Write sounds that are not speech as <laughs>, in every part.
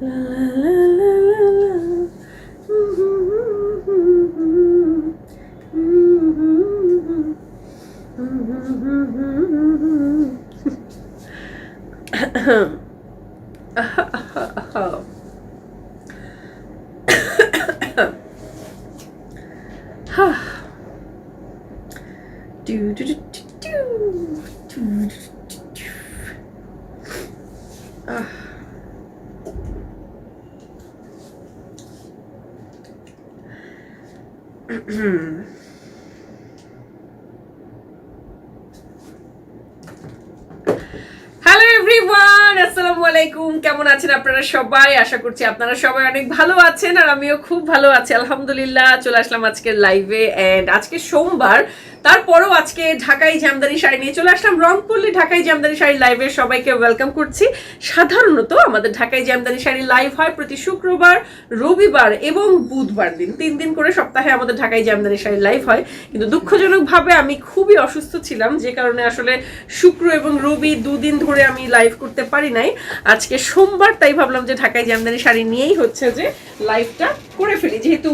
Do, আসসালামু আলাইকুম। কেমন আছেন আপনারা সবাই? আশা করছি আপনারা সবাই অনেক ভালো আছেন আর আমিও খুব ভালো আছি। আলহামদুলিল্লাহ, চলে আসলাম আজকের লাইভে অ্যান্ড আজকে সোমবার তারপরও আজকে ঢাকাই জামদানি শাড়ি নিয়ে চলে আসলাম। রংপুরলি ঢাকাই জামদানি শাড়ি লাইভে সবাইকে ওয়েলকাম করছি। সাধারণত আমাদের ঢাকাই জামদানি শাড়ি লাইভ হয় প্রতি শুক্রবার, রবিবার এবং বুধবার দিন। তিন দিন করে সপ্তাহে আমাদের ঢাকাই জামদানি শাড়ি লাইভ হয়। কিন্তু দুঃখজনকভাবে আমি খুবই অসুস্থ ছিলাম, যে কারণে আসলে শুক্র এবং রবি দুদিন ধরে আমি লাইভ করতে পারি নাই। আজকে সোমবার তাই ভাবলাম যে ঢাকাই জামদানি শাড়ি নিয়েই হচ্ছে যে লাইভটা করে ফেলি। যেহেতু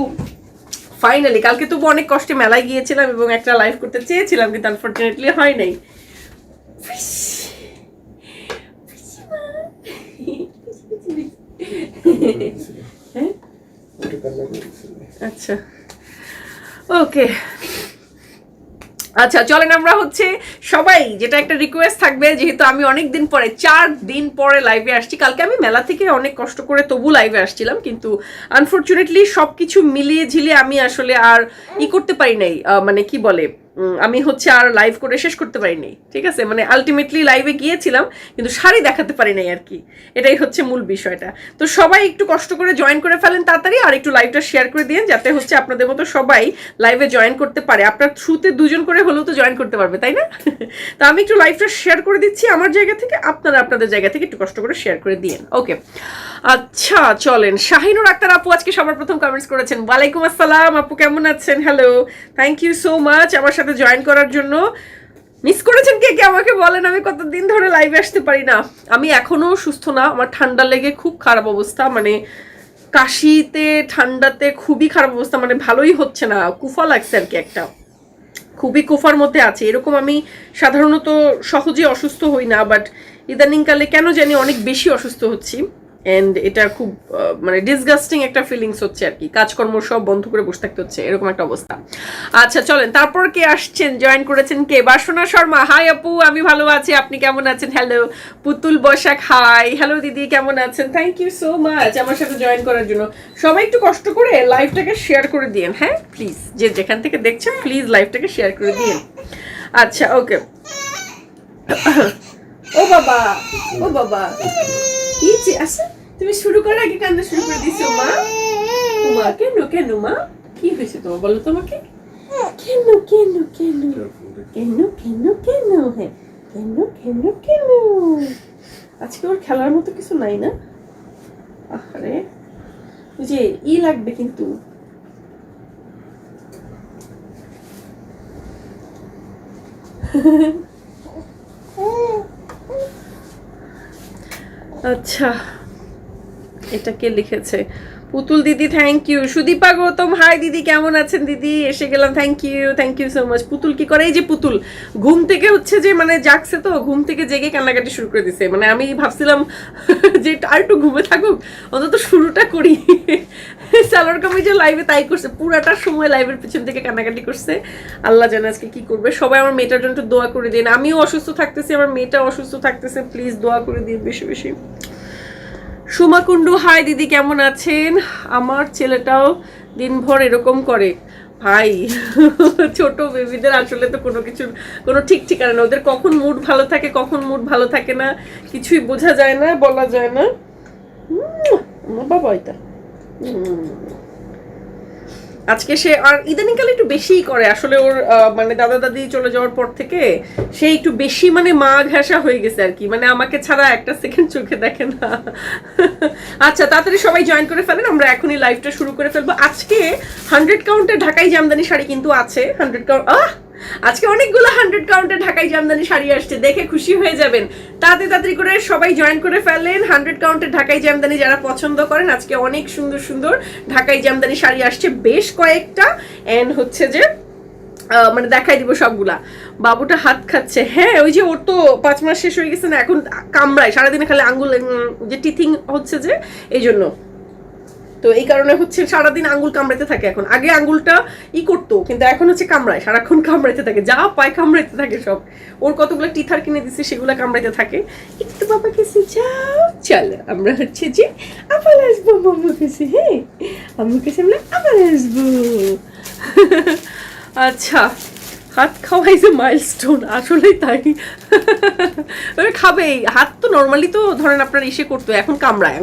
ফাইনালি কালকে তবু অনেক কষ্টে মেলায় গিয়েছিলাম এবং একটা লাইভ করতে চেয়েছিলাম কিন্তু আনফর্চুনেটলি হয়? নাই হ্যাঁ আচ্ছা। ওকে আচ্ছা চলেন আমরা হচ্ছে সবাই, যেটা একটা রিকোয়েস্ট থাকবে, যেহেতু আমি অনেক দিন পরে, চার দিন পরে লাইভে আসছি। কালকে আমি মেলা থেকে অনেক কষ্ট করে তবু লাইভে আসছিলাম, কিন্তু আনফর্চুনেটলি সব কিছু মিলিয়ে ঝিলিয়ে আমি আসলে আর ই করতে পারি নাই। মানে কি বলে আমি হচ্ছে আর লাইভ করে শেষ করতে পারিনি, ঠিক আছে? মানে আলটিমেটলি লাইভে গিয়েছিলাম, কিন্তু শাড়ি দেখাতে পারি নাই আর কি। এটাই হচ্ছে মূল বিষয়টা। তো সবাই একটু কষ্ট করে জয়েন করে ফেলেন তাড়াতাড়ি, আর একটু লাইভটা শেয়ার করে দিন যাতে হচ্ছে আপনাদের মতো সবাই লাইভে জয়েন করতে পারে। আপনার থ্রুতে দুজন করে হলেও তো জয়েন করতে পারবে, তাই না? <laughs> তো আমি একটু লাইভটা শেয়ার করে দিচ্ছি আমার জায়গা থেকে, আপনারা আপনাদের জায়গা থেকে একটু কষ্ট করে শেয়ার করে দিন ওকে আচ্ছা চলেন। শাহিনুর আক্তার আপু আজকে সবার প্রথম কমেন্টস করেছেন। ওয়ালাইকুম আসসালাম, আপু কেমন আছেন? Hello thank you so much আমার সাথে জয়েন করার জন্য। মিস করেছেন কে কে? আমাকে বলেন, আমি কতদিন ধরে লাইভে আসতে পারি না। আমি এখনও সুস্থ না, আমার ঠান্ডা লেগে খুব খারাপ অবস্থা। মানে কাশিতে, ঠান্ডাতে খুবই খারাপ অবস্থা। মানে ভালোই হচ্ছে না, কুফা লাগছে আর কি একটা। খুবই কুফার মধ্যে আছে। এরকম আমি সাধারণত সহজে অসুস্থ হই না বাট ইদানিংকালে কেন জানি অনেক বেশি অসুস্থ হচ্ছি। অ্যান্ড এটা খুব মানে ডিসগাস্টিং একটা ফিলিংস হচ্ছে আর কি। কাজকর্ম সব বন্ধ করে বসে থাকতে হচ্ছে, এরকম একটা অবস্থা। আচ্ছা চলেন, তারপর কে আসছেন? জয়েন করেছেন কে? বাসনা শর্মা হাই আপু, আমি ভালো আছি, আপনি কেমন আছেন? হ্যালো পুতুল বসাক হাই হ্যালো দিদি, কেমন আছেন? থ্যাংক ইউ সো মাচ আমার সাথে জয়েন করার জন্য। সবাই একটু কষ্ট করে লাইভটাকে শেয়ার করে দিন হ্যাঁ? প্লিজ যে যেখান থেকে দেখছেন প্লিজ লাইভটাকে শেয়ার করে দিন আচ্ছা ওকে ও বাবা ও বাবা। কি আচ্ছা তুমি শুরু করার আগে কান্না শুরু করে দিছো, মা। মা, কেন কেন, মা? কি হয়েছে তোমার, বলো তোমাকে। কেন কেন কেন? কেন কেন কেন? হ্যাঁ কেন কেন কেন? আজকে ওর খেলার মতো কিছু নাই না? আরে যে, ই লাগবে কিন্তু। <laughs> আচ্ছা। এটা কে লিখেছে? পুতুল দিদি thank you Sudipa Gautam hi দিদি, কেমন আছেন দিদি? এসে গেলাম thank you thank you so much Putul কি করে? এই যে পুতুল, ঘুম থেকে হচ্ছে যে মানে জাগছে তো, ঘুম থেকে জেগে কান্নাকাটি শুরু করে দিছে। মানে আমি ভাবছিলাম <laughs> যে আর একটু ঘুমে থাকুক, অন্তত শুরুটা করি। <laughs> সালোয়ার কামিজের লাইভে তাই করছে, পুরাটা সময় লাইভের পিছন থেকে কান্নাকাটি করছে। আল্লাহ জানে আজকে কি করবে। সবাই আমার মেয়েটার জন্য একটু দোয়া করে দিন। আমিও অসুস্থ থাকতেছি, আমার মেয়েটা অসুস্থ থাকতেছে প্লিজ দোয়া করে দিন বেশি বেশি। সুমা কুন্ডু হাই দিদি, কেমন আছেন? আমার ছেলেটাও দিনভর এরকম করে। ভাই, <laughs> ছোট বেবিদের আসলে তো কোনো কিছু, কোনো ঠিক ঠিকানা না ওদের কখন মুড ভালো থাকে, কখন মুড ভালো থাকে না, কিছুই বোঝা যায় না, বলা যায় না। বাবা এটা। আজকে সে আর ইদানিংকালে একটু বেশিই করে। আসলে ওর মানে দাদা দাদি চলে যাওয়ার পর থেকে সে একটু বেশি মানে মা ঘেঁষা হয়ে গেছে আর কি। মানে আমাকে ছাড়া একটা সেকেন্ড চোখে দেখে না। আচ্ছা তাড়াতাড়ি সবাই জয়েন করে ফেলেন, আমরা এখনই লাইভটা শুরু করে ফেলব। আজকে হান্ড্রেড কাউন্টে ঢাকাই জামদানি শাড়ি কিন্তু আছে। হান্ড্রেড কাউন্ট আহ! আজকে অনেকগুলো হান্ড্রেড কাউন্টে ঢাকাই জামদানি শাড়ি আসছে, দেখে খুশি হয়ে যাবেন। তাড়াতাড়ি তাড়াতাড়ি করে সবাই জয়েন করে ফেললেন হান্ড্রেড কাউন্টের ঢাকাই জামদানি যারা পছন্দ করেন, আজকে অনেক সুন্দর সুন্দর ঢাকাই জামদানি শাড়ি আসছে বেশ কয়েকটা। এন্ড হচ্ছে যে মানে দেখাই দিব সবগুলা। বাবুটা হাত খাচ্ছে। হ্যাঁ ওই যে ওর তো পাঁচ মাস শেষ হয়ে গেছে না, এখন কামড়ায়। সারাদিনে খালি আঙ্গুল যে টিথিং হচ্ছে যে এই জন্য তো এই কারণে হচ্ছে সারাদিন আঙ্গুল কামড়াতে থাকে এখন। আগে আঙ্গুলটা ই করতো, কিন্তু এখন হচ্ছে কামড়ায়, সারাক্ষণ কামড়াইতে থাকে। যা পায় কামড়াইতে থাকে সব। ওর কতগুলো টিথার কিনে দিচ্ছে সেগুলো কামড়াইতে থাকে। একটু বাবা কাছে যাও, চল। আমরা হচ্ছে যে আবার আসব মাম্মু কাছে হ্যাঁ? আম্মু কাছে আমরা আবার আসব। <laughs> আচ্ছা। হাত খাওয়া ইজ এ মাইলস্টোন আসলে তাই খাবেই হাত তো নর্মালি তো ধরেন আপনার ইসে করতো, এখন কামড়ায়।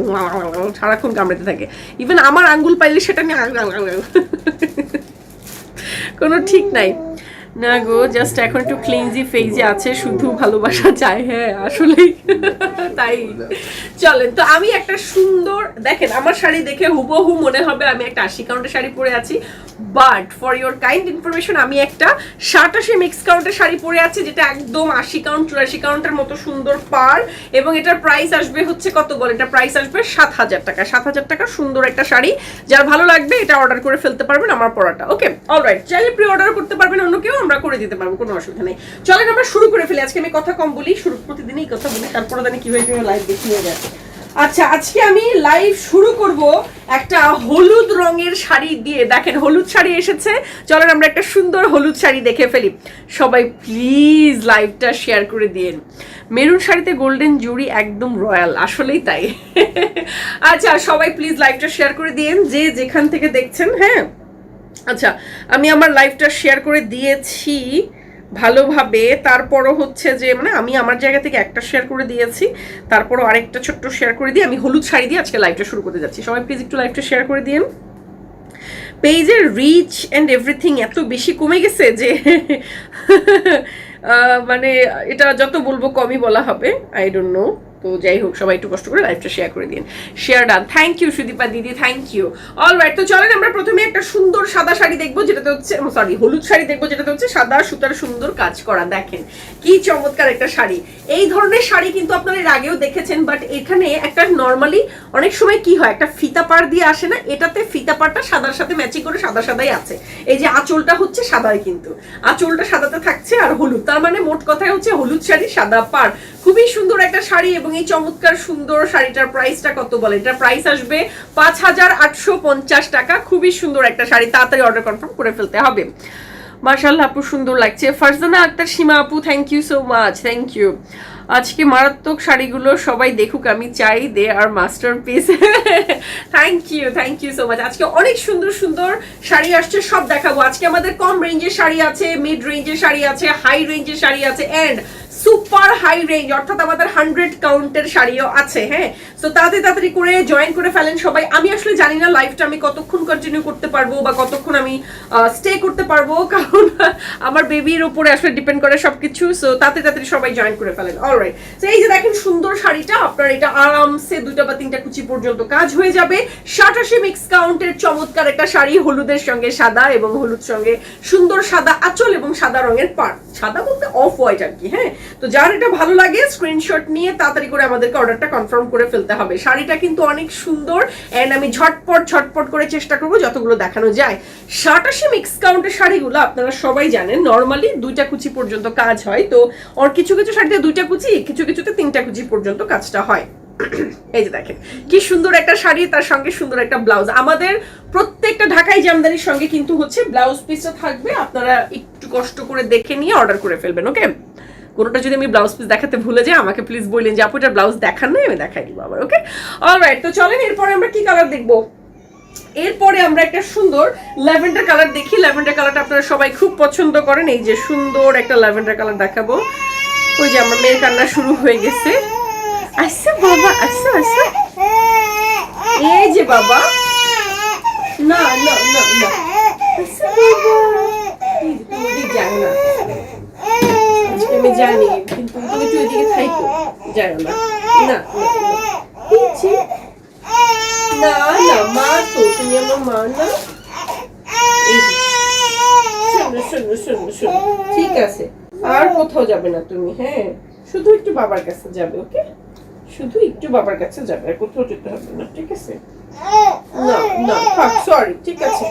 সারাক্ষণ কামড়াতে থাকে। ইভেন আমার আঙ্গুল পাইলে সেটা নিয়ে কোনো ঠিক নাই। না গো জাস্ট এখন একটু ক্লিনজি ফেজে আছে, শুধু ভালোবাসা চায় হ্যাঁ আসলেই। তাই। চলেন, তো আমি একটা সুন্দর, দেখেন, আমার শাড়ি দেখে হুবহু মনে হবে আমি একটা আশি কাউন্টের শাড়ি পরে আছি। But for your kind information আমি একটা সাতাশি মিক্স কাউন্টের শাড়ি পরে আছি, যেটা একদম আশি কাউন্ট চুরাশি কাউন্টের মতো সুন্দর পার। এবং এটার প্রাইস আসবে হচ্ছে কত বল এটা প্রাইস আসবে সাত হাজার টাকা। সাত হাজার টাকা সুন্দর একটা শাড়ি। যার ভালো লাগবে, এটা অর্ডার করে ফেলতে পারবেন আমার পড়াটা ওকে অলরাইট চাইলে প্রি অর্ডার করতে পারবেন অন্য কেউ আমরা করে দিতে পারব, কোনো অসুবিধা নেই। চলেন আমরা শুরু করে ফেলি। আজকে আমি কথা কম বলি, শুরু প্রতিদিনই কথা বলি, তারপরে জানি কীভাবে কীভাবে লাইভ দেখিয়ে যায় আচ্ছা আজকে আমি লাইভ শুরু করব একটা হলুদ রঙের শাড়ি দিয়ে। দেখেন, হলুদ শাড়ি এসেছে। চলেন আমরা একটা সুন্দর হলুদ শাড়ি দেখে ফেলি। সবাই প্লিজ লাইভটা শেয়ার করে দিন মেরুন শাড়িতে গোল্ডেন জুড়ি একদম রয়্যাল আসলেই তাই। <laughs> আচ্ছা সবাই প্লিজ লাইভটা শেয়ার করে দিন যে যেখান থেকে দেখছেন হ্যাঁ আচ্ছা আমি আমার লাইফটা শেয়ার করে দিয়েছি ভালোভাবে, তারপরও হচ্ছে যে মানে আমি আমার জায়গা থেকে একটা শেয়ার করে দিয়েছি, তারপরও আরেকটা ছোট্ট শেয়ার করে দিয়ে আমি হলুদ শাড়ি দিয়ে আজকে লাইভটা শুরু করতে যাচ্ছি। সবাই প্লিজ একটু লাইভটা শেয়ার করে দিন। পেজের রিচ অ্যান্ড এভরিথিং এত বেশি কমে গেছে যে <laughs> মানে এটা যত বলব কমই বলা হবে আই ডোন্ট নো তো যাই হোক, সবাই একটু কষ্ট করে লাইভটা শেয়ার করে দিন share done thank you Sudipa দিদি থ্যাংক ইউ অল রাইট তো চলেন আমরা প্রথমে একটা সুন্দর সাদা শাড়ি দেখব, যেটাতে হচ্ছে সরি হলুদ শাড়ি দেখব, যেটাতে হচ্ছে সাদা সুতার সুন্দর কাজ করা। দেখেন, কি চমৎকার একটা শাড়ি। এই ধরনের শাড়ি কিন্তু আপনারা আগেও দেখেছেন বাট এখানে একটা নর্মালি অনেক সময় কি হয়, একটা ফিতা পাড় দিয়ে আসে না, এটাতে ফিতা পাড়টা সাদার সাথে ম্যাচিং করে সাদা সাদাই আছে। এই যে আঁচলটা হচ্ছে সাদাই কিন্তু। আঁচলটা সাদাতে থাকছে আর হলুদ। তার মানে মোট কথায় হচ্ছে হলুদ শাড়ি সাদা পাড়। খুবই সুন্দর একটা শাড়ি এবং এই চমৎকার সুন্দর শাড়িটার প্রাইসটা কত বলে? এটার প্রাইস আসবে পাঁচ হাজার আটশো পঞ্চাশ টাকা। খুবই সুন্দর একটা শাড়ি। তাড়াতাড়ি অর্ডার কনফার্ম করে ফেলতে হবে। মার্শাল্লাহ আপু, সুন্দর লাগছে। ফারজানা আক্তার, সীমা আপু thank you so much thank you আজকে মারাত্মক শাড়িগুলো সবাই দেখুক, আমি চাই they are masterpiece thank you thank you so much আজকে অনেক সুন্দর সুন্দর শাড়ি আসছে, সব দেখাবো। আজকে আমাদের কম রেঞ্জের শাড়ি আছে মিড রেঞ্জের শাড়ি আছে হাই রেঞ্জের শাড়ি আছে এন্ড সুপার হাই রেঞ্জ, অর্থাৎ আমাদের হান্ড্রেড কাউন্টের শাড়িও আছে হ্যাঁ? তো তাড়াতাড়ি তাড়াতাড়ি করে জয়েন করে ফেলেন সবাই। আমি আসলে জানি না লাইফটা আমি কতক্ষণ কন্টিনিউ করতে পারব বা কতক্ষণ আমি স্টে করতে পারব, <laughs> কারণ আমার বেবির উপরে আসলে ডিপেন্ড করে সবকিছু। সো তাড়াতাড়ি তাড়াতাড়ি সবাই জয়েন করে ফেলেন। অলরাইট তো এই যে দেখেন সুন্দর শাড়িটা, আপনার এটা আরামসে দুটা বা তিনটা কুচি পর্যন্ত কাজ হয়ে যাবে। সাতাশি মিক্স কাউন্টের চমৎকার একটা শাড়ি, হলুদের সঙ্গে সাদা এবং হলুদ সঙ্গে সুন্দর সাদা আঁচল এবং সাদা রঙের পাড় সাদা বলতে অফ হোয়াইট আর কি হ্যাঁ? তো যার এটা ভালো লাগে স্ক্রিনশট নিয়ে তাড়াতাড়ি করে আমাদেরকে অর্ডারটা কনফার্ম করে ফেলতে হবে। শাড়িটা কিন্তু অনেক সুন্দর এন্ড আমি ঝটপট ঝটপট করে চেষ্টা করব যতগুলো দেখানো যায়। সাতাশি মিক্স কাউন্টের শাড়িগুলো আপনারা সবাই জানেন নর্মালি দুইটা কুচি পর্যন্ত কাজ হয়। তো ওর কিছু কিছু শাড়িতে দুইটা কুচি, কিছু, কিছুতে তিনটা কুচি পর্যন্ত কাজটা হয়। <clears throat> এই যে দেখেন, কি সুন্দর একটা শাড়ি, তার সঙ্গে সুন্দর একটা ব্লাউজ আমাদের প্রত্যেকটা ঢাকাই জামদানির সঙ্গে কিন্তু হচ্ছে ব্লাউজ পিসও থাকবে। আপনারা একটু কষ্ট করে দেখে নিয়ে অর্ডার করে ফেলবেন ওকে কোনোটা যদি আমি ব্লাউজ পিস দেখাতে ভুলে যাই, আমাকে প্লিজ বললেন যে, আপু, এটা ব্লাউজ দেখান নাই আমি দেখাই দিব আবার ওকে অলরাইট তো চলেন, এরপরে আমরা কি কালার দেখব? এরপরে আমরা একটা সুন্দর ল্যাভেন্ডার কালার দেখি। ল্যাভেন্ডার কালারটা আপনারা সবাই খুব পছন্দ করেন। এই যে সুন্দর একটা ল্যাভেন্ডার কালার দেখাবো। ওই যে আমার মেয়ের কান্না শুরু হয়ে গেছে। আচ্ছা বাবা আচ্ছা আচ্ছা এই যে বাবা। না না না না। আচ্ছা বাবা। তুমি যাও না জানি কিন্তু তুমি একটু ওইদিকে থাইকো। যাও না। না না, না। মা তো তুমি আমার মা না। শোনো শোনো শোনো ঠিক আছে। আর কোথাও যাবে না তুমি হ্যাঁ? শুধু একটু বাবার কাছে যাবে ওকে? শুধু একটু বাবার কাছে যাবে আর কোথাও যেতে হবে না ঠিক আছে? না না থাক সরি ঠিক আছে।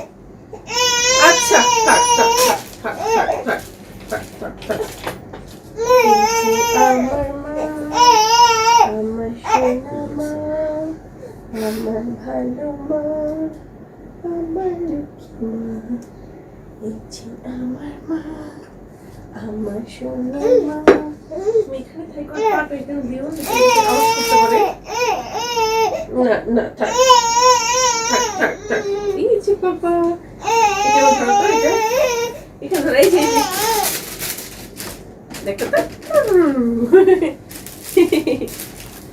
আচ্ছা থাক থাক থাক থাক থাক থাক থাক থাক। আমার মা আমার সোনা মা আমার ভালো মা আমার লক্ষ্মী মা এই আমার মা আমার সোনা মা এখানে থাকো না, না থাক থাক থাক থাক এই যে বাবা এখানে এই যে।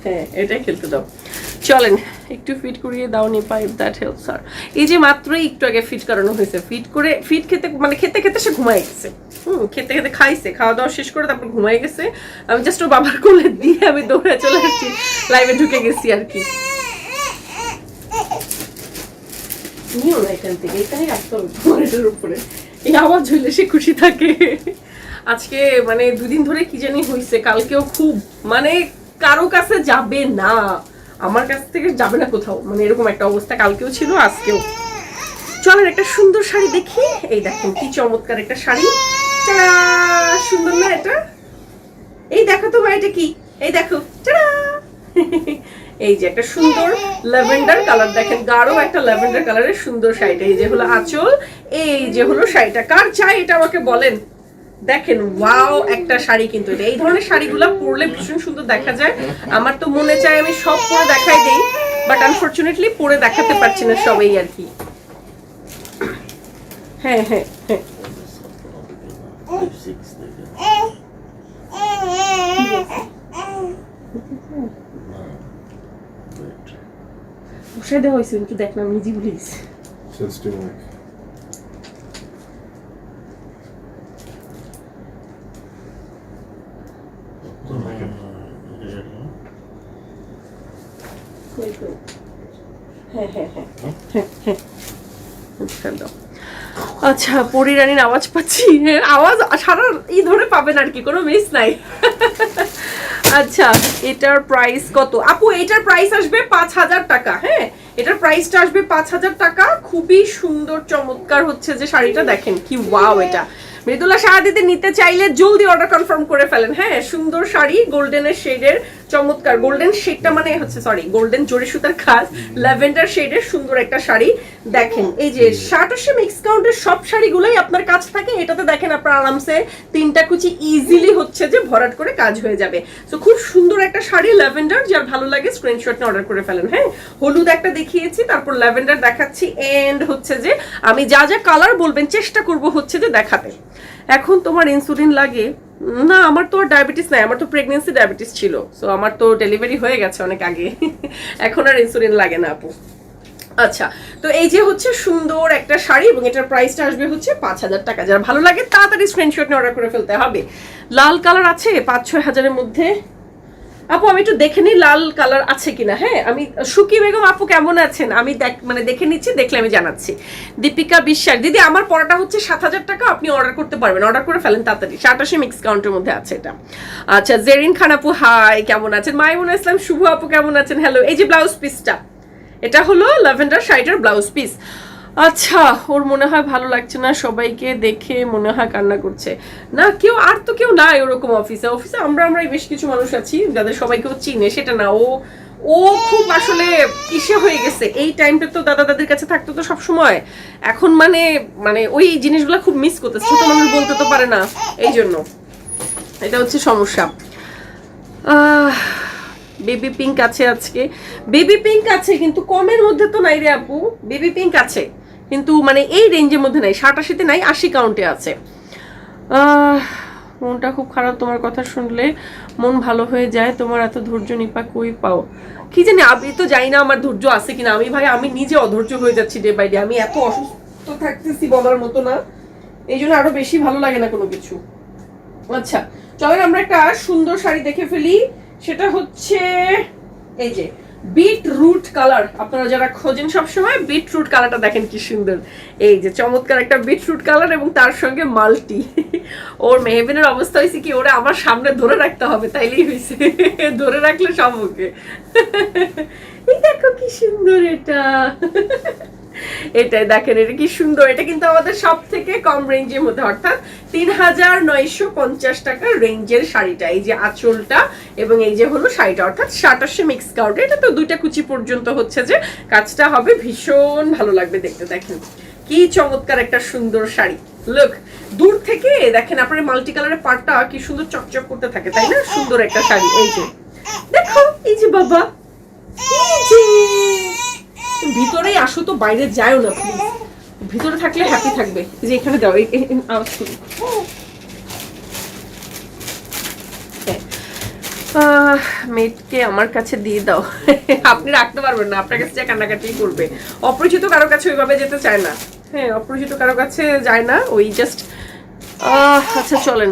হ্যাঁ এটাই খেলতে দাও। চলেন, একটু ফিট করিয়ে দাও নি পাইপ দ্যাট হেল্পস আর এই যে মাত্রই একটু আগে ফিট করানো হয়েছে। ফিট করে ফিট খেতে মানে খেতে খেতে সে ঘুমায় গেছে। হুম, খেতে খেতে খাইছে, খাওয়া দাওয়া শেষ করে তারপর ঘুমায় গেছে। আমি জাস্ট ওর বাবার কোলে দিয়ে আমি দৌড়ে চলে আসছি লাইভে ঢুকে গেছি আর কি। নিও না এখান থেকে এখানে রাখতে হবে তোমার উপরে। এই আওয়াজ হইলে সে খুশি থাকে। আজকে মানে দুদিন ধরে কি জানি হয়েছে কালকেও খুব মানে কারও কাছে যাবে না। আমার কাছ থেকে যাবে না কোথাও মানে এরকম একটা অবস্থা কালকেও ছিল, আজকেও। চলেন একটা সুন্দর শাড়ি দেখি। এই দেখেন, কি চমৎকার একটা শাড়ি! সুন্দর না এটা? এই দেখো তো ভাই, এটা কি? এই দেখো! <laughs> এই যে একটা সুন্দর ল্যাভেন্ডার কালার, দেখেন গাঢ় একটা ল্যাভেন্ডার কালারের সুন্দর শাড়িটা। এই যে হলো আঁচল, এই যে হলো শাড়িটা। কার চাই এটা আমাকে বলেন? দেখেন ওয়াও একটা শাড়ি কিন্তু এটা। এই ধরনের শাড়িগুলো পরলে ভীষণ সুন্দর দেখা যায়। আমার তো মনে চায় আমি সব পরে দেখাই দেই বাট আনফরচুনেটলি পরে দেখাতে পারছি না সবাই আর কি। হ্যাঁ হ্যাঁ হ্যাঁ. বসাই দেওয়া হয়েছে কিন্তু দেখলাম নিজে ভুলে গেছি Sensitive mic. Wait, wait. হ্যাঁ হ্যাঁ হ্যাঁ হ্যাঁ হ্যাঁ ফেল দাও। আচ্ছা পরি রানীর আওয়াজ পাচ্ছি। হ্যাঁ, আওয়াজ সারা ই ধরে পাবেন আর কি কোনো মিস নাই। আচ্ছা এটার প্রাইস কত? আপু এটার প্রাইস আসবে পাঁচ হাজার টাকা হ্যাঁ? এটার প্রাইসটা আসবে পাঁচ হাজার টাকা। খুবই সুন্দর চমৎকার হচ্ছে যে শাড়িটা দেখেন কি ওয়াও এটা। মৃদুলা শাহাদিতে নিতে চাইলে জলদি অর্ডার কনফার্ম করে ফেলেন হ্যাঁ? সুন্দর শাড়ি গোল্ডেনের শেডের চমৎকার গোল্ডেন শেডটা মানে হচ্ছে সরি গোল্ডেন জরি সুতার খাস ল্যাভেন্ডার শেডের সুন্দর একটা শাড়ি দেখেন। এই যে আসে মিক্স কাউন্টের সব শাড়িগুলোই আপনার কাছে থাকে এটাতে দেখেন আপনার আরামসে তিনটা কুচি ইজিলি হচ্ছে যে ভরাট করে কাজ হয়ে যাবে। তো খুব সুন্দর একটা শাড়ি ল্যাভেন্ডার যার ভালো লাগে স্ক্রিনশট নিয়ে অর্ডার করে ফেলেন হ্যাঁ? হলুদ একটা দেখিয়েছি তারপর ল্যাভেন্ডার দেখাচ্ছি এন্ড হচ্ছে যে আমি যা যা কালার বলবেন চেষ্টা করব হচ্ছে যে দেখাতে। এখন তোমার ইনসুলিন লাগে না, আমার তো ডায়াবেটিস নাই, আমার তো প্রেগনেন্সি ডায়াবেটিস ছিল সো আমার তো ডেলিভারি হয়ে গেছে অনেক আগে। <laughs> এখন আর ইনসুলিন লাগে না, আপু। আচ্ছা তো এই যে হচ্ছে সুন্দর একটা শাড়ি, এবং এটার প্রাইসটা আসবে হচ্ছে পাঁচ হাজার টাকা। যারা ভালো লাগে, তাড়াতাড়ি স্ক্রিনশট নিয়ে অর্ডার করে ফেলতে হবে। লাল কালার আছে পাঁচ ছয় হাজারের মধ্যে আপু, আমি একটু দেখে নিই লাল কালার আছে কিনা হ্যাঁ? আমি, সুকি বেগম আপু কেমন আছেন? আমি মানে দেখে নিচ্ছি, দেখলে আমি জানাচ্ছি। দীপিকা বিশ্বাস, দিদি, আমার পড়াটা হচ্ছে সাত হাজার টাকা, আপনি অর্ডার করতে পারবেন। অর্ডার করে ফেলেন তাড়াতাড়ি। সাতাশি মিক্স কাউন্টের মধ্যে আছে এটা। আচ্ছা জেরিন খান আপু হাই কেমন আছেন? মাইমুন ইসলাম, শুভ আপু, কেমন আছেন? হ্যালো এই যে ব্লাউজ পিসটা এটা হলো ল্যাভেন্ডার শাড়িটার ব্লাউজ পিস আচ্ছা ওর মনে হয় ভালো লাগছে না, সবাইকে দেখে মনে হয় কান্না করছে। না, কেউ, আর তো কেউ নাই ওরকম অফিসে। অফিসে আমরা, আমরাই বেশ কিছু মানুষ আছি, যাদের সবাইকেও চিনে, সেটা না। ও ও খুব আসলে ইসে হয়ে গেছে। এই টাইমটা তো দাদা দাদির কাছে থাকতো তো সব সময় এখন মানে মানে ওই জিনিসগুলো খুব মিস করতেছে। ছোট মানুষ বলতে তো পারে না, এই জন্য। এটা হচ্ছে সমস্যা। বেবি পিঙ্ক আছে আজকে। বেবি পিঙ্ক আছে, কিন্তু কমের মধ্যে তো নাই রে আপু। বেবি পিঙ্ক আছে। কিন্তু মানে এই রেঞ্জের মধ্যে নাই ষাট আশিতে নাই, আশি কাউন্টে আছে। মনটা খুব খারাপ তোমার কথা শুনলে। মন ভালো হয়ে যায়, তোমার এত ধৈর্য নিপা কই পাও? কি জানি, আমি তো জানি না আমার ধৈর্য আছে কিনা। আমি ভাই, আমি নিজে অধৈর্য হয়ে যাচ্ছি ডে বাই ডে আমি এত অসুস্থ থাকতেছি বলার মতো না। এই জন্য আরও বেশি ভালো লাগে না কোনো কিছু। আচ্ছা চলেন আমরা একটা সুন্দর শাড়ি দেখে ফেলি। সেটা হচ্ছে, এই যে বিট রুট কালার। আপনারা যারা খোঁজেন সবসময় বিট রুট কালারটা দেখেন কি সুন্দর। এই যে চমৎকার একটা বিট রুট কালার এবং তার সঙ্গে মাল্টি। ওর মেহবিনের অবস্থা হয়েছে কি, ওরা আমার সামনে ধরে রাখতে হবে, তাইলেই হয়েছে। ধরে রাখলে সব ওকে। এই দেখো কি সুন্দর এটা। এটাই দেখেন, এটা কি সুন্দর, এটা কিন্তু আমাদের সব থেকে কম রেঞ্জের মধ্যে, অর্থাৎ তিন হাজার নয়শো পঞ্চাশ টাকার রেঞ্জের শাড়িটা, এই যে আঁচলটা এবং এই যে হলো শাড়িটা, অর্থাৎ সাতাশে মিক্স কাউট এটা তো দুইটা কুচি পর্যন্ত হচ্ছে যে কাজটা হবে, ভীষণ ভালো লাগবে দেখতে, দেখেন। কি চমৎকার একটা সুন্দর শাড়ি। লুক দূর থেকে, দেখেন আপনার মাল্টি কালারের পাটটা কি সুন্দর চকচক করতে থাকে, তাই না? সুন্দর একটা শাড়ি, এই যে। দেখো, এই যে বাবা ভিতরেই আসো তো বাইরে যাও না প্লিজ ভিতরে থাকলে হ্যাপি থাকবে। যে এখানে দাও। হ্যাঁ। আহ, মেয়েটকে আমার কাছে দিয়ে দাও। আপনি রাখতে পারবেন না আপনার কাছে কান্নাকাটি করবে। অপরিচিত কারও কাছে ওইভাবে যেতে চায় না। হ্যাঁ অপরিচিত কারও কাছে যায় না ওই জাস্ট আচ্ছা চলেন।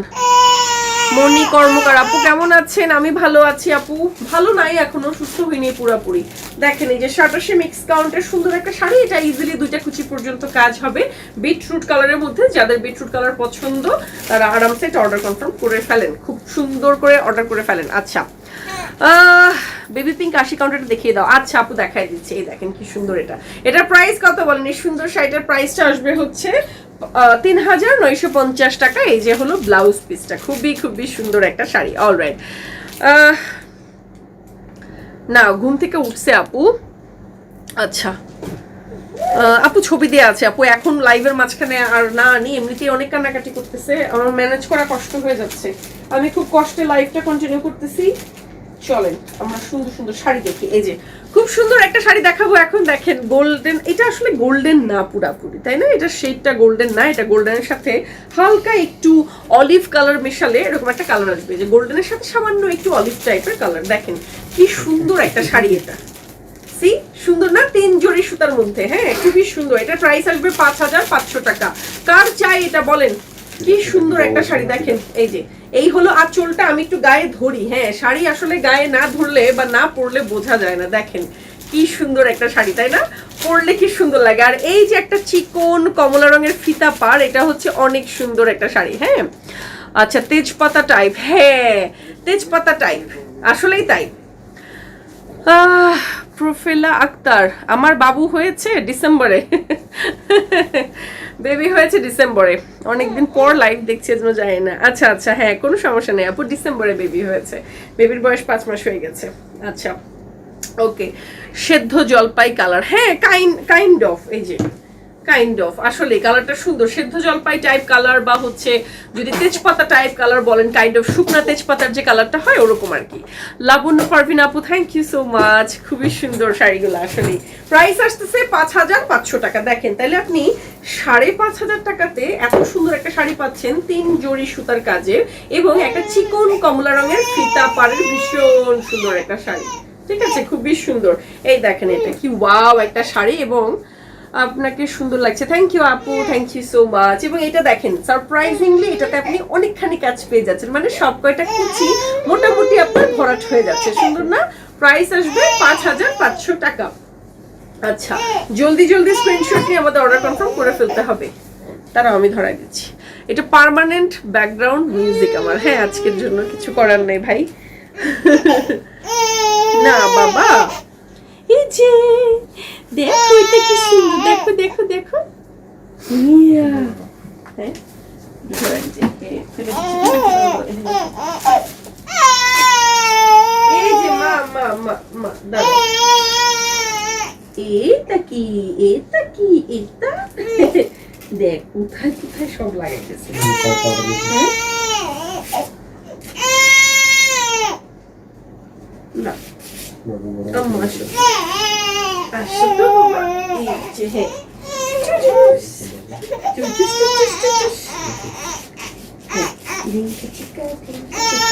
মনি কর্মকার আপু, কেমন আছেন? আমি ভালো আছি আপু। ভালো নাই এখনও, সুস্থ হইনি পুরোপুরি। দেখেন এই যে সাতাশে মিক্স কাউন্টের সুন্দর একটা শাড়ি, এটা ইজিলি দুইটা কুচি পর্যন্ত কাজ হবে। বিটরুট কালারের মধ্যে, যাদের বিটরুট কালার পছন্দ, তারা আরামসে এটা অর্ডার কনফার্ম করে ফেলেন। খুব সুন্দর করে অর্ডার করে ফেলেন। আচ্ছা বেবি পিঙ্ক আশি কাউন্টারটা দেখিয়ে দাও। আচ্ছা আপু, দেখাই দিচ্ছে। এই দেখেন কি সুন্দর এটা। এটার প্রাইস কত বলেন? এই সুন্দর শাড়িটার প্রাইসটা আসবে হচ্ছে তিন হাজার নয়শো পঞ্চাশ টাকা। এই যে হলো ব্লাউজ পিসটা খুবই খুবই সুন্দর একটা শাড়ি। অলরাইট না ঘুম থেকে উঠছে আপু। আচ্ছা। আপু ছবি দিয়ে আছে। আপু, এখন লাইভের মাঝখানে আর না আনি। এমনিতেই অনেক কান্নাকাটি করতেছে। আমার ম্যানেজ করা কষ্ট হয়ে যাচ্ছে। আমি খুব কষ্টে লাইভটা কন্টিনিউ করতেছি। চলেন, আমরা সুন্দর সুন্দর শাড়ি দেখি। এই যে, খুব সুন্দর একটা শাড়ি দেখাবো এখন, দেখেন গোল্ডেন এটা আসলে গোল্ডেন না পুরাপুরি, তাই না? এটা শেডটা গোল্ডেন না, এটা গোল্ডেনের সাথে হালকা একটু অলিভ কালার মেশালে এরকম একটা কালার আসবে। যে গোল্ডেনের সাথে সামান্য একটু অলিভ টাইপের কালার দেখেন কি সুন্দর একটা শাড়ি এটা। সি সুন্দর না? তিন জড়ি সুতার মধ্যে হ্যাঁ? খুবই সুন্দর। এটা প্রাইস আসবে পাঁচ হাজার পাঁচশো টাকা। কার চাই এটা বলেন? কি সুন্দর একটা শাড়ি দেখেন। এই যে, এই হলো আঁচলটা আমি একটু গায়ে ধরি হ্যাঁ শাড়ি আসলে গায়ে না ধরলে বা না পরলে বোঝা যায় না, দেখেন কি সুন্দর একটা শাড়ি, তাই না? পরলে কি সুন্দর লাগে। আর এই যে একটা চিকন কমলা রঙের ফিতা পার এটা হচ্ছে অনেক সুন্দর একটা শাড়ি হ্যাঁ? আচ্ছা তেজপাতা টাইপ হ্যাঁ তেজপাতা টাইপ, আসলেই তাই। প্রফেলা আক্তার, আমার বাবু হয়েছে ডিসেম্বরে। <laughs> বেবি হয়েছে ডিসেম্বরে অনেকদিন পর লাইভ দেখছি, এজন্য জানি না। আচ্ছা আচ্ছা হ্যাঁ কোনো সমস্যা নেই। আপু ডিসেম্বরে বেবি হয়েছে। বেবির বয়স পাঁচ মাস হয়ে গেছে। আচ্ছা ওকে সেদ্ধ জলপাই কালার হ্যাঁ কাইন্ড কাইন্ড অফ এই যে। কাইন্ড অফ আসলে কালারটা সুন্দর, সেদ্ধ জলপাই টাইপ কালার বা হচ্ছে যদি তেজপাতা টাইপ কালার বলেন কাইন্ড অফ শুকনা তেজপাতার যে কালারটা হয়, ওরকম আর কি। লাবণ্য, পারভিন আপু থ্যাংক ইউ সো মাচ খুবই সুন্দর শাড়িগুলো আসলে। প্রাইস আসতেছে পাঁচ হাজার পাঁচশো টাকা। দেখেন তাহলে আপনি সাড়ে পাঁচ হাজার টাকাতে এত সুন্দর একটা শাড়ি পাচ্ছেন, তিন জড়ি সুতার কাজের এবং একটা চিকন কমলা রঙের ফিতা পাড়ের ভীষণ সুন্দর একটা শাড়ি। ঠিক আছে? খুবই সুন্দর। এই দেখেন এটা কি ওয়াও একটা শাড়ি এবং আপনাকে সুন্দর লাগছে। থ্যাংক ইউ আপু থ্যাংক ইউ সো মাচ এবং এটা দেখেন সারপ্রাইজিংলি এটাতে আপনি অনেকখানি কাজ পেয়ে যাচ্ছেন। মানে সব কয়টা কুচি মোটামুটি আপনার ভরাট হয়ে যাচ্ছে। সুন্দর না? প্রাইস আসবে পাঁচ হাজার পাঁচশো টাকা। আচ্ছা জলদি জলদি স্ক্রিনশট নিয়ে আমাদের অর্ডার কনফার্ম করে ফেলতে হবে। তারা আমি ধরাই দিচ্ছি। এটা পার্মানেন্ট ব্যাকগ্রাউন্ড মিউজিক আমার। হ্যাঁ আজকের জন্য কিছু করার নেই ভাই। <laughs> না, বাবা। এই যে দেখো এটা কি সুন্দর। দেখো দেখো দেখো। ইয়া হ্যাঁ? এই, যে মা মা মা মা দাঁড়াও। এটা কি? এটা কি? এটা? দেখ কোথায় কোথায় সব লাগাইতেছে। হ্যাঁ? না। Ama aşık. Aşık baba. İyice he. Çocuğuz. Çocuğuz, çocuğuz, çocuğuz. Benim küçük kalbim, küçük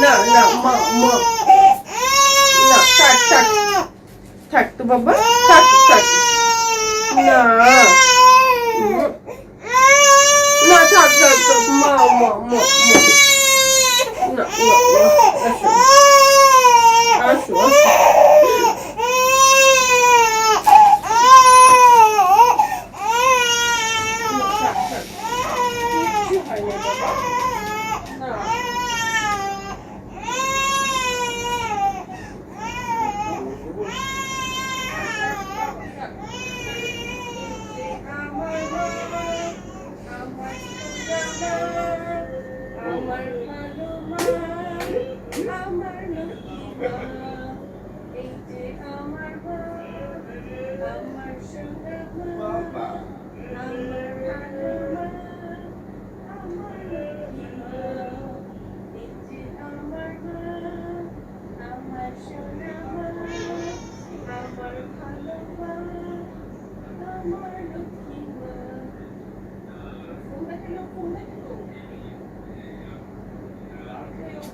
না না মা মা না থাক থাক থাক তো বাবা থাক থাক না না থাক থাক থাক মা মা মা মা না না না আসো আসো আসো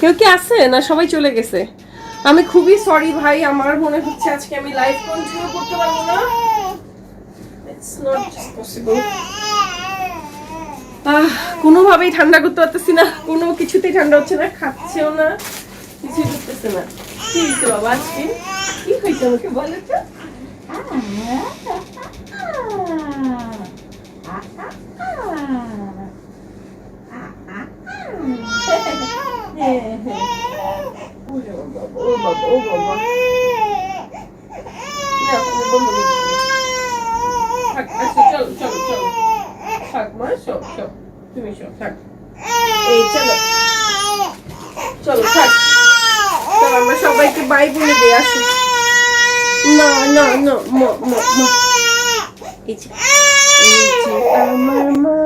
কেউ কি আছে? না সবাই চলে গেছে? আমি খুবই সরি ভাই, আমার মনে হচ্ছে আজকে আমি লাইভ কন্টিনিউ করতে পারব না। কোনোভাবেই ঠান্ডা করতে পারতেছি না, কোনো কিছুতেই ঠান্ডা হচ্ছে না, খাচ্ছেও না, কিছুই করতেছে না। কি হয়েছে বাবা আজকে? কি হয়েছে আমাকে বলো তো ওরে বাবা, ও বাবা, ও বাবা। না, তুমি বন্ধ করে দিও। থাক, আচ্ছা, চলো, চলো, চলো। থাক, মা, শো, শো। তুমি শো, থাক। এই, চলো। চলো, থাক। চলো, আমরা সবাইকে বাই বলে দিয়ে আসি না না না মা মা মা এই যে এই যে আমার মা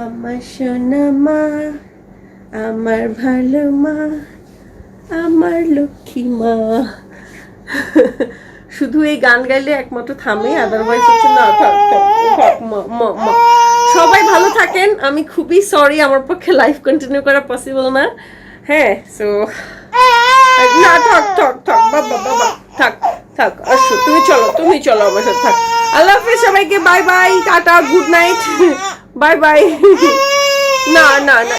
আমার সোনা মা আমার ভালো মা, আমার লক্ষ্মী মা। শুধু এই গান গাইলে একমাত্র থামে আদারওয়াইজ হচ্ছে না সবাই ভালো থাকেন, আমি খুবই সরি আমার পক্ষে লাইফ কন্টিনিউ করা পসিবল না। হ্যাঁ সো না, থাক থাক থাক বাবা বাবা থাক থাক, আসো, তুমি চলো তুমি চলো আমার সাথে, থাক। আল্লাহ হাফেজ, সবাইকে bye bye tata good night bye bye না না না।